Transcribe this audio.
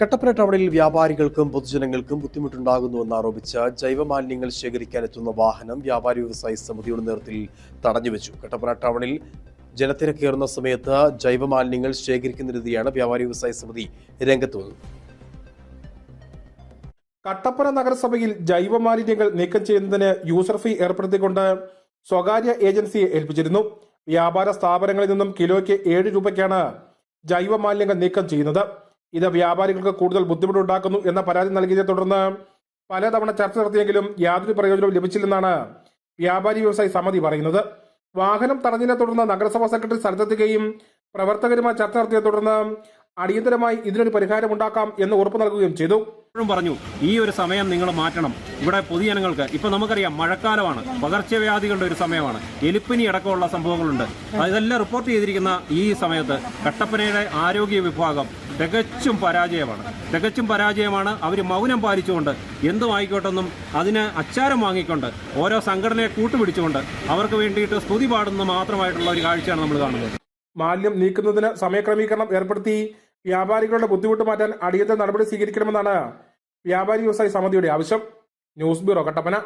കട്ടപ്പന ടൗണിൽ വ്യാപാരികൾക്കും പൊതുജനങ്ങൾക്കും ബുദ്ധിമുട്ടുണ്ടാകുന്നുവെന്ന് ആരോപിച്ച ജൈവമാലിന്യങ്ങൾ ശേഖരിക്കാൻ എത്തുന്ന വാഹനം വ്യാപാരി വ്യവസായി സമിതിയുടെ നേതൃത്വത്തിൽ തടഞ്ഞുവെച്ചു. കട്ടപ്പന ടൗണിൽ ജനത്തിരക്കേറുന്ന സമയത്ത് ജൈവമാലിന്യങ്ങൾ ശേഖരിക്കുന്ന രീതിയാണ് വ്യാപാരി വ്യവസായി സമിതി രംഗത്ത് വന്നത്. കട്ടപ്പന നഗരസഭയിൽ ജൈവമാലിന്യങ്ങൾ നീക്കം ചെയ്യുന്നതിന് യൂസർ ഫീ ഏർപ്പെടുത്തിക്കൊണ്ട് സ്വകാര്യ ഏജൻസിയെ ഏൽപ്പിച്ചിരുന്നു. വ്യാപാര സ്ഥാപനങ്ങളിൽ നിന്നും കിലോയ്ക്ക് ഏഴ് രൂപയ്ക്കാണ് ജൈവമാലിന്യങ്ങൾ നീക്കം ചെയ്യുന്നത്. ഇത് വ്യാപാരികൾക്ക് കൂടുതൽ ബുദ്ധിമുട്ടുണ്ടാക്കുന്നു എന്ന പരാതി നൽകിയതിനെ തുടർന്ന് പലതവണ ചർച്ച നടത്തിയെങ്കിലും യാതൊരു പ്രയോജനവും ലഭിച്ചില്ലെന്നാണ് വ്യാപാരി വ്യവസായി സമിതി പറയുന്നത്. വാഹനം തടഞ്ഞതിനെ തുടർന്ന് നഗരസഭാ സെക്രട്ടറി സ്ഥലത്തെത്തുകയും പ്രവർത്തകരുമായി ചർച്ച നടത്തിയതിനെ തുടർന്ന് അടിയന്തരമായി ഇതിനൊരു പരിഹാരം ഉണ്ടാക്കാം എന്ന് ഉറപ്പ് നൽകുകയും ചെയ്തു. പറഞ്ഞു ഈ ഒരു സമയം നിങ്ങൾ മാറ്റണം. ഇവിടെ പൊതുജനങ്ങൾക്ക് ഇപ്പൊ നമുക്കറിയാം മഴക്കാലമാണ്. പകർച്ചവ്യാധികളുടെ ഒരു സമയമാണ്. എലിപ്പനി അടക്കമുള്ള സംഭവങ്ങളുണ്ട്. അതെല്ലാം റിപ്പോർട്ട് ചെയ്തിരിക്കുന്ന ഈ സമയത്ത് കട്ടപ്പനയുടെ ആരോഗ്യ വിഭാഗം തികച്ചും പരാജയമാണ്. തികച്ചും പരാജയമാണ്. അവർ മൗനം പാലിച്ചുകൊണ്ട് എന്തും ആയിക്കോട്ടെന്നും അതിന് അച്ചാരം വാങ്ങിക്കൊണ്ട് ഓരോ സംഘടനയെ കൂട്ടുപിടിച്ചുകൊണ്ട് അവർക്ക് വേണ്ടിയിട്ട് സ്തുതി പാടുന്ന മാത്രമായിട്ടുള്ള ഒരു കാഴ്ചയാണ് നമ്മൾ കാണുന്നത്. മാലിന്യം നീക്കുന്നതിന് സമയക്രമീകരണം ഏർപ്പെടുത്തി വ്യാപാരികളുടെ ബുദ്ധിമുട്ട് മാറ്റാൻ അടിയന്തര നടപടി സ്വീകരിക്കണമെന്നാണ് വ്യാപാരി വ്യവസായി സമിതിയുടെ ആവശ്യം. News bureau Kattappana.